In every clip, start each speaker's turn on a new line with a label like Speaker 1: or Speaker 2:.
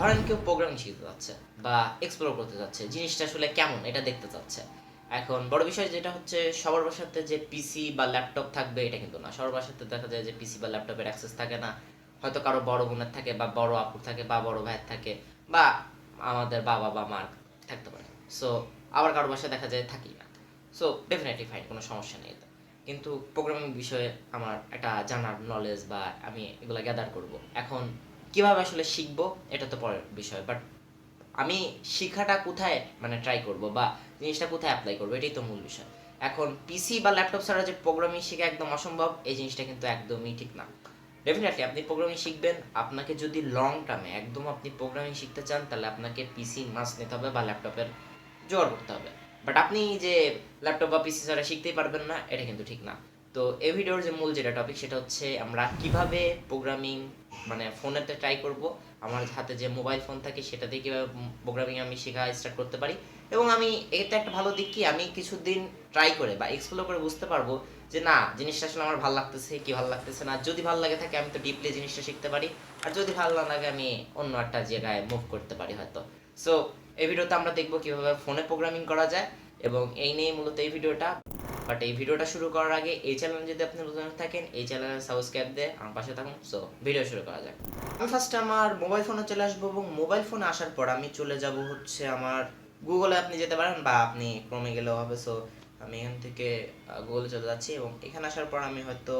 Speaker 1: ধরেন কেউ প্রোগ্রামিং শিখতে যাচ্ছে বা এক্সপ্লোর করতে যাচ্ছে, জিনিসটা আসলে কেমন এটা দেখতে চাচ্ছে। এখন বড় বিষয় যেটা হচ্ছে, সবার বাসাতে যে পিসি বা ল্যাপটপ থাকবে এটা কিন্তু না। সবার বাসাতে দেখা যায় যে পিসি বা ল্যাপটপের অ্যাক্সেস থাকে না। হয়তো কারও বড় বোনের থাকে বা বড় আপুর থাকে বা বড় ভাইয়ের থাকে বা আমাদের বাবা বা মার থাকতে পারে। সো আবার কারও বাসায় দেখা যায় থাকি না। সো ডেফিনেটলি ফাইন কোনো সমস্যা নেই কিন্তু প্রোগ্রামিং বিষয়ে আমার একটা জানার নলেজ বা আমি এগুলো গ্যাদার করব। এখন কীভাবে আসলে শিখব, এটা তো পরের বিষয় বাট আমি শিখাটা কোথায় মানে ট্রাই করব বা জিনিসটা কোথায় অ্যাপ্লাই করব, এটাই তো মূল বিষয়। এখন পিসি বা ল্যাপটপ ছাড়া যে প্রোগ্রামিং শেখা একদম অসম্ভব, এই জিনিসটা কিন্তু একদমই ঠিক না। ডেফিনেটলি আপনি প্রোগ্রামিং শিখবেন, আপনাকে যদি লং টার্মে একদম আপনি প্রোগ্রামিং শিখতে চান, তাহলে আপনাকে পিসি মাস্ট নিতে হবে বা ল্যাপটপের জোগাড় করতে হবে। বাট আপনি যে ল্যাপটপ বা পিসি ছাড়া শিখতেই পারবেন না, এটা কিন্তু ঠিক না। তো এই ভিডিওর যে মূল যেটা টপিক সেটা হচ্ছে আমরা কীভাবে প্রোগ্রামিং মানে ফোনেতে ট্রাই করব, আমার হাতে যে মোবাইল ফোন থাকে সেটা দিয়ে কীভাবে প্রোগ্রামিং আমি শেখা স্টার্ট করতে পারি এবং আমি এটা একটা ভালো দিক কি, আমি কিছুদিন ট্রাই করে বা এক্সপ্লোর করে বুঝতে পারব যে না, জিনিসটা আসলে আমার ভালো লাগতেছে, কি ভালো লাগতেছে না। যদি ভালো লাগে থাকে আমি তো ডিপলি জিনিসটা শিখতে পারি, আর যদি ভালো না লাগে আমি অন্য একটা জায়গায় মুভ করতে পারি হয়তো। সো এই ভিডিওতে আমরা দেখব কীভাবে ফোনে প্রোগ্রামিং করা যায় এবং এই নিয়ে মূলত এই ভিডিওটা। বাট এই ভিডিওটা শুরু করার আগে এই চ্যানেল যদি আপনি নতুন থাকেন, এই চ্যানেলে সাবস্ক্রাইব দিয়ে আমার পাশে থাকুন। সো ভিডিও শুরু করা যাক। আমি ফার্স্টে আমার মোবাইল ফোনে চলে আসব এবং মোবাইল ফোনে আসার পর আমি চলে যাব হচ্ছে আমার গুগলে আপনি যেতে পারেন বা আপনি ক্রমে গেলেও হবে। সো আমি এখান থেকে গুগলে চলে যাচ্ছি এবং এখানে আসার পর আমি হয়তো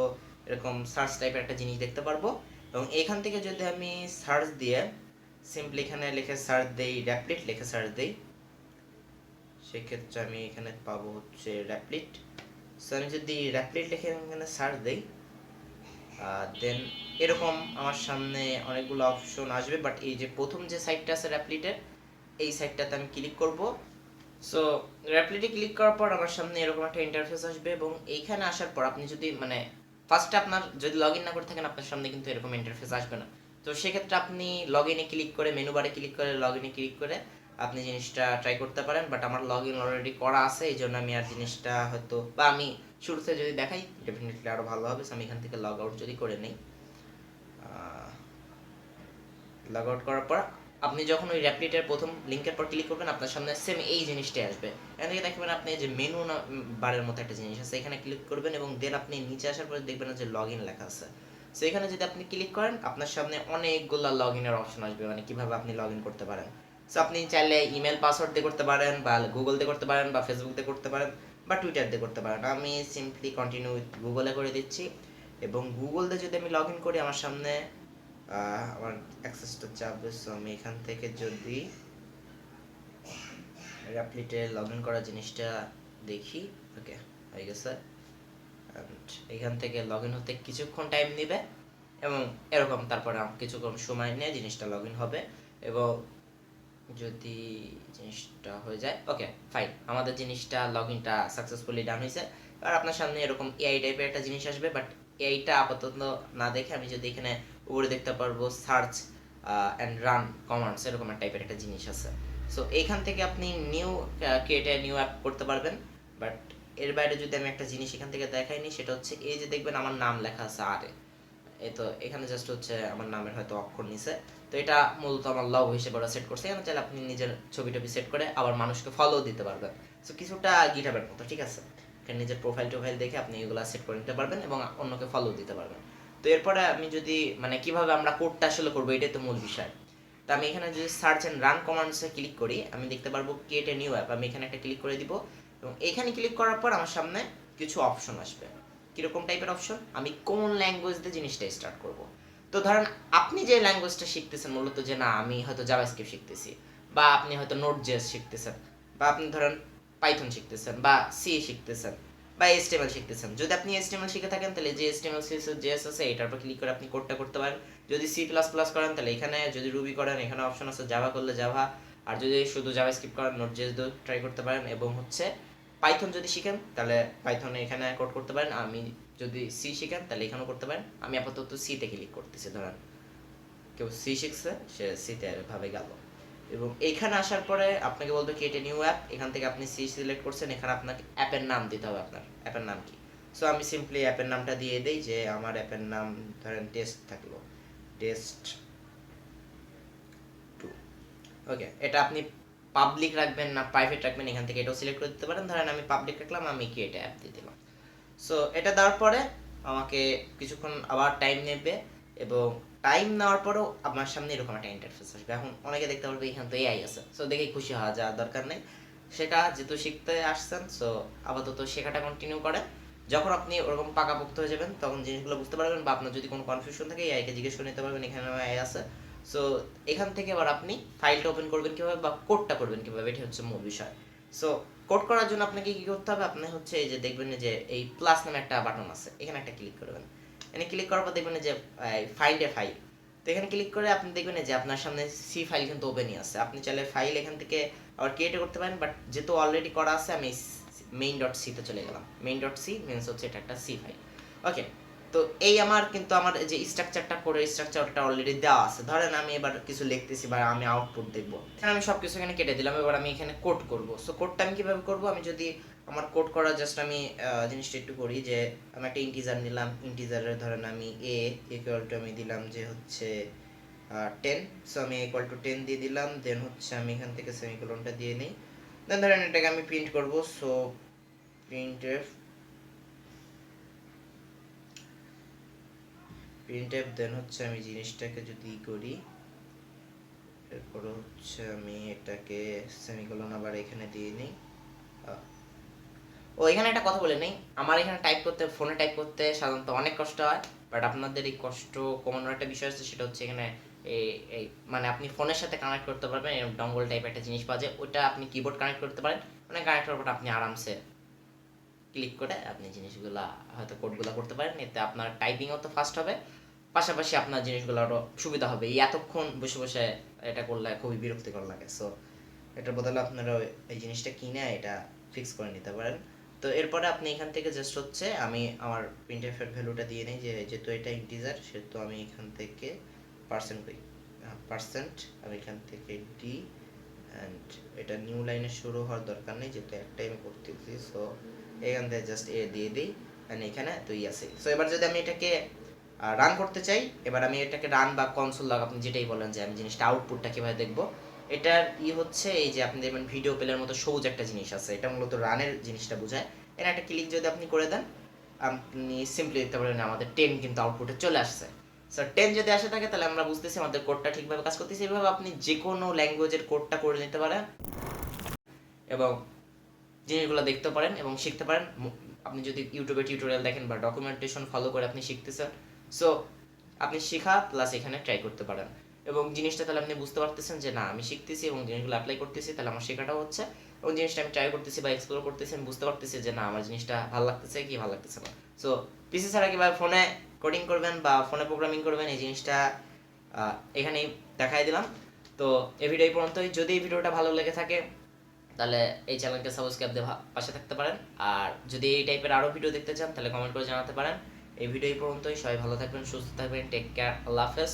Speaker 1: এরকম সার্চ টাইপের একটা জিনিস দেখতে পারব। এবং এখান থেকে যদি আমি সার্চ দিয়ে সিম্পলি এখানে লিখে সার্চ দেই র্যাপলিট লিখে সার্চ দেই সেক্ষেত্রে আমি এখানে পাবো হচ্ছে র্যাপলিট। সো আমি যদি র্যাপলিট লিখে এখানে সার্চ দেই দেন এরকম আমার সামনে অনেকগুলো অপশন আসবে বাট এই যে প্রথম যে সাইটটা আছে র্যাপলিটের, এই সাইটটাতে আমি ক্লিক করব। সো র্যাপলিটে ক্লিক করার পর আমার সামনে এরকম একটা ইন্টারফেস আসবে এবং এইখানে আসার পর আপনি যদি মানে ফার্স্টে আপনার যদি লগ না করে থাকেন, আপনার সামনে কিন্তু এরকম ইন্টারফেস আসবে না। তো সেক্ষেত্রে আপনি লগ ইনে ক্লিক করে মেনু বারে ক্লিক করে লগ ক্লিক করে আপনি জিনিসটা ট্রাই করতে পারেন বাট আমার লগ ইন অলরেডি করা আছে, এই জন্য আমি আর জিনিসটা হয়তো, বা আমি শুরুতে যদি দেখাই ডেফিনেটলি আরও ভালো হবে আমি এখান থেকে লগ আউট যদি করে নিই লগ আউট করার পর আপনি যখন ওই র্যাপলিটের প্রথম লিঙ্কের পর ক্লিক করবেন, আপনার সামনে সেম এই জিনিসটাই আসবে। এখান থেকে দেখবেন আপনি যে মেনু বারের মতো একটা জিনিস আছে, এখানে ক্লিক করবেন এবং দেন আপনি নিচে আসার পরে দেখবেন যে লগ ইন লেখা আছে। সো এখানে যদি আপনি ক্লিক করেন, আপনার সামনে অনেকগুলো লগ ইনের অপশন আসবে মানে কীভাবে আপনি লগ ইন করতে পারেন। সো আপনি চাইলে ইমেল পাসওয়ার্ড দিয়ে করতে পারেন বা গুগল দিয়ে করতে পারেন বা ফেসবুক দিয়ে করতে পারেন বা টুইটার দিয়ে করতে পারেন। আমি সিম্পলি কন্টিনিউ গুগলে করে দিচ্ছি এবং গুগল দিয়ে যদি আমি লগ ইন করি আমার সামনে আমার অ্যাক্সেসটা চাপবে সো আমি এখান থেকে যদি র্যাপলিটে লগ ইন করা জিনিসটা দেখি ওকে হয়ে গেছে। এখান থেকে লগ ইন হতে কিছুক্ষণ টাইম নেবে এবং এরকম তারপরে কিছুক্ষণ সময় নিয়ে জিনিসটা লগ ইন হবে এবং যদি জিনিসটা হয়ে যায় ওকে ফাইন আমাদের জিনিসটা লগ ইনটা সাকসেসফুলি ডান হয়েছে। আর আপনার সামনে এরকম এআই টাইপের একটা জিনিস আসবে বাট এআইটা আপাতত না দেখে আমি যদি এখানে উপরে দেখতে পারব সার্চ অ্যান্ড রান কমান্ডস এরকম টাইপের একটা জিনিস আছে। সো এইখান থেকে আপনি নিউ ক্রিয়েটে নিউ অ্যাপ করতে পারবেন বাট এর বাইরে যদি আমি একটা জিনিস এখান থেকে দেখাইনি, সেটা হচ্ছে এই যে দেখবেন আমার নাম লেখা আছে আরে। এই তো এখানে জাস্ট হচ্ছে আমার নামের হয়তো অক্ষর নিছে তো এটা মূলত আমার লগ হিসেবে ওরা সেট করছে। এখানে চাইলে আপনি নিজের ছবি টবি সেট করে আবার মানুষকে ফলো দিতে পারবেন। সো কিছুটা গিটাবের মতো, ঠিক আছে? নিজের প্রোফাইল টোফাইল দেখে আপনি এগুলা সেট করে নিতে পারবেন এবং অন্যকে ফলো দিতে পারবেন। তো এরপরে আমি যদি মানে কীভাবে আমরা কোডটা আসলে করব, এটাই তো মূল বিষয়। তো আমি এখানে যদি সার্চ অ্যান্ড রান কমান্ডসে ক্লিক করি, আমি দেখতে পারব ক্রিয়েট এ নিউ অ্যাপ আমি এখানে একটা ক্লিক করে দিব এবং এখানে ক্লিক করার পর আমার সামনে কিছু অপশন আসবে। কীরকম টাইপের অপশন আমি কোন ল্যাঙ্গুয়েজ দিয়ে জিনিসটা স্টার্ট করব? তো ধরেন আপনি যে ল্যাঙ্গুয়েজটা শিখতেছেন, মূলত যে না, আমি হয়তো জাভাস্ক্রিপ্ট শিখতেছি, বা আপনি হয়তো নোট জেস শিখতেছেন, বা আপনি ধরেন পাইথন শিখতেছেন, বা সি শিখতেছেন, বা এসটিএমএল শিখতেছেন। যদি আপনি এসটিএমএল শিখে থাকেন, তাহলে যে এসটিএমএল জেএস আছে, এটার উপর ক্লিক করে আপনি কোডটা করতে পারেন। যদি সি প্লাস প্লাস করেন, তাহলে এখানে, যদি রুবি করেন, এখানে অপশন আছে জাভা করলে জাভা আর যদি শুধু জাভা স্ক্রিপ্ট করেন নোট জেস ট্রাই করতে পারেন। এবং হচ্ছে পাইথন যদি শিখেন, তাহলে পাইথনে এখানে কোড করতে পারেন। আমি যদি সি শিখেন, তাহলে এখানেও করতে পারেন। আমি আপাতত সিতে ক্লিক করতেছি, ধরেন। কেউ সি শিখছে, সে সিতে ভাবে গেল। এবং এখানে আসার পরে আপনাকে বলতো কি, এটা নিউ অ্যাপ এখান থেকে আপনি সি সিলেক্ট করছেন, এখানে আপনাকে অ্যাপের নাম দিতে হবে আপনার। অ্যাপের নাম কি? সো আমি সিম্পলি অ্যাপের নামটা দিয়ে দিই যে, আমার অ্যাপের নাম, ধরেন টেস্ট থাকল। টেস্ট টু ওকে এটা আপনি পাবলিক রাখবেন না প্রাইভেট রাখবেন, এখান থেকে এটাও সিলেক্ট করে দিতে পারেন। ধরেন, আমি পাবলিক রাখলাম, আমি কি এটা অ্যাপ দিয়ে দিলাম? সো এটা দেওয়ার পরে আমাকে কিছুক্ষণ আবার টাইম নেবে এবং টাইম নেওয়ার পরেও আমার সামনে এরকম একটা ইন্টারফেস আসবে। এখন অনেকে দেখতে পারবে এখান তো এআই আছে। সো দেখে খুশি হওয়া যাওয়ার দরকার নেই। সেটা যেহেতু শিখতে আসছেন সো আপাতত শেখাটা কন্টিনিউ করেন যখন আপনি ওরকম পাকাপোক্ত হয়ে যাবেন, তখন জিনিসগুলো বুঝতে পারবেন বা আপনার যদি কোনো কনফিউশন থাকে এআইকে জিজ্ঞেস করে নিতে পারবেন, এখানে এআই আছে। সো এখান থেকে আবার আপনি ফাইলটা ওপেন করবেন কীভাবে বা কোডটা করবেন কীভাবে, এটা হচ্ছে মূল বিষয়। সো কোড করার জন্য আপনাকে কি করতে হবে? আপনি হচ্ছে এই যে দেখবেন যে এই প্লাস নামে একটা বাটন আছে। এখানে একটা ক্লিক করবেন। এখানে ক্লিক করার পর দেখবেন যে ফাইন্ড এ ফাইল তো এখানে ক্লিক করে আপনি দেখবেন যে আপনার সামনে সি ফাইল কিন্তু ওপেনই আছে। আপনি চাইলে ফাইল এখান থেকে আবার ক্রিয়েট করতে পারেন বাট যেহেতু অলরেডি করা আছে, আমি মেইন ডট সিতে চলে গেলাম। মেইন ডট সি মিনস হচ্ছে এটা একটা সি ফাইল ওকে তো এই আমার কিন্তু আমার যে স্ট্রাকচারটা করে স্ট্রাকচারটা অলরেডি দেওয়া আছে। ধরেন আমি এবার কিছু লিখতেছি বা আমি আউটপুট দেখব। এখানে আমি সব কিছু এখানে কেটে দিলাম, এবার আমি এখানে কোড করব। সো কোডটা আমি কীভাবে করব? আমি যদি আমার কোড করা জাস্ট আমি জিনিসটা একটু করি যে, আমি একটা ইন্টিজার নিলাম। ইন্টিজারের ধরেন আমি এ ইকুয়াল টু আমি দিলাম যে হচ্ছে টেন সো আমি ইকুয়াল টু টেন দিয়ে দিলাম। দেন হচ্ছে আমি এখান থেকে সেমিকোলনটা দিয়ে নিই। দেন ধরেন এটাকে আমি প্রিন্ট করব। So print printf then হচ্ছে আমি জিনিসটাকে যদি করি, এরপর হচ্ছে আমি এটাকে সেমিকোলন আবার এখানে দিয়ে নিই। ও, এখানে একটা কথা বলে নেই। আমার এখানে টাইপ করতে ফোনে টাইপ করতে সাধারণত অনেক কষ্ট হয় বাট আপনাদের এই কষ্ট কমানোর একটা বিষয় আছে, সেটা হচ্ছে এখানে এই মানে আপনি ফোনের সাথে কানেক্ট করতে পারবেন, এরকম ডঙ্গল টাইপ একটা জিনিস পাওয়া যায় ওটা আপনি কিবোর্ড কানেক্ট করতে পারেন মানে কানেক্ট করার পর আপনি আরামসে ক্লিক করে আপনি জিনিসগুলা, হয়তো কোডগুলো করতে পারেন, এতে আপনার টাইপিংও তো ফাস্ট হবে। পাশাপাশি আপনার জিনিসগুলো আরও সুবিধা হবে। এই এতক্ষণ বসে বসে এটা করলে খুবই বিরক্তিকর লাগে। সো এটার বদলে আপনারা এই জিনিসটা কিনে এটা ফিক্স করে নিতে পারেন। তো এরপরে আপনি এখান থেকে জাস্ট হচ্ছে, আমি আমার প্রিন্টের ভ্যালুটা দিয়ে নিই, যে, যেহেতু এটা ইন্টিজার সেহেতু আমি এখান থেকে পার্সেন্ট পার্সেন্ট আমি এখান থেকে ডি অ্যান্ড এটা নিউ লাইনে শুরু হওয়ার দরকার নেই, যেহেতু একটাই আমি করতেছি। সো এখান থেকে জাস্ট এ দিয়ে দিই অ্যান্ড এখানে দুই আছে। সো এবার যদি আমি এটাকে রান করতে চাই। এবার আমি এটাকে রান বা কনসোল লগ আপনি যেটাই বলেন যে আমি জিনিসটা আউটপুটটা কীভাবে দেখব, এটার ই হচ্ছে এই যে আপনি দেখবেন ভিডিও প্লেয়ার মতো সবুজ একটা জিনিস আছে। এটা মূলত রানের জিনিসটা বোঝায়। এর একটা ক্লিক যদি আপনি করে দেন, আপনি সিম্পলি দেখতে পারেন আমাদের টেন কিন্তু আউটপুটে চলে আসছে। স্যার টেন যদি আসে থাকে, তাহলে আমরা বুঝতেছি আমাদের কোডটা ঠিকভাবে কাজ করতেছি। এভাবে আপনি যে কোনো ল্যাঙ্গুয়েজের কোডটা করে নিতে পারেন এবং জিনিসগুলো দেখতে পারেন এবং শিখতে পারেন। আপনি যদি ইউটিউবে টিউটোরিয়াল দেখেন বা ডকুমেন্টেশন ফলো করে আপনি শিখতে শিখতেছেন সো আপনি শেখা প্লাস এখানে ট্রাই করতে পারেন। এবং জিনিসটা তাহলে আপনি বুঝতে পারতেছেন যে, না, আমি শিখতেছি এবং জিনিসগুলো অ্যাপ্লাই করতেছি, তাহলে আমার শেখাটাও হচ্ছে। এবং জিনিসটা আমি ট্রাই করতেছি বা এক্সপ্লোর করতেছি, আমি বুঝতে পারতেছি যে, না, আমার জিনিসটা ভালো লাগতেছে কি ভালো লাগতেছে না। সো পিসি ছাড়া কীভাবে ফোনে কোডিং করবেন বা ফোনে প্রোগ্রামিং করবেন, এই জিনিসটা এখানেই দেখাই দিলাম। তো এই ভিডিও এই পর্যন্তই। যদি এই ভিডিওটা ভালো লেগে থাকে, তাহলে এই চ্যানেলকে সাবস্ক্রাইব দিয়ে পাশে থাকতে পারেন। আর যদি এই টাইপের আরও ভিডিও দেখতে চান, তাহলে কমেন্ট করে জানাতে পারেন। এই ভিডিও এই পর্যন্তই। সবাই ভালো থাকবেন সুস্থ থাকবেন। টেক কেয়ার আল্লাহ হাফেজ।